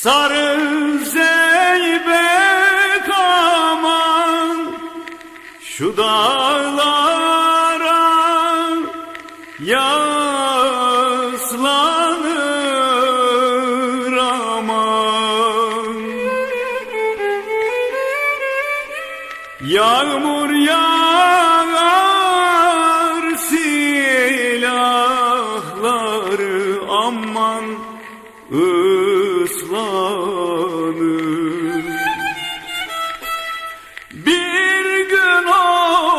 Sarı zeybek aman şu dağlara yaslanır aman. Yağmur yağar silahları aman ıslanır. Bir gün olur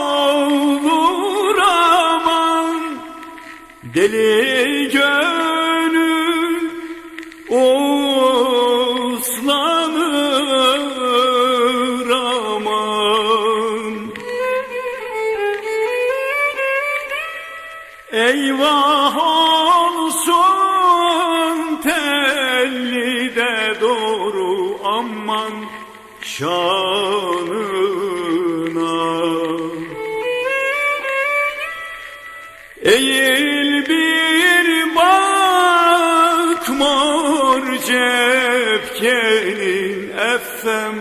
aman deli gönül oslanır aman. Eyvah doğru aman şanına. Eğil bir bak mor cepkenin effem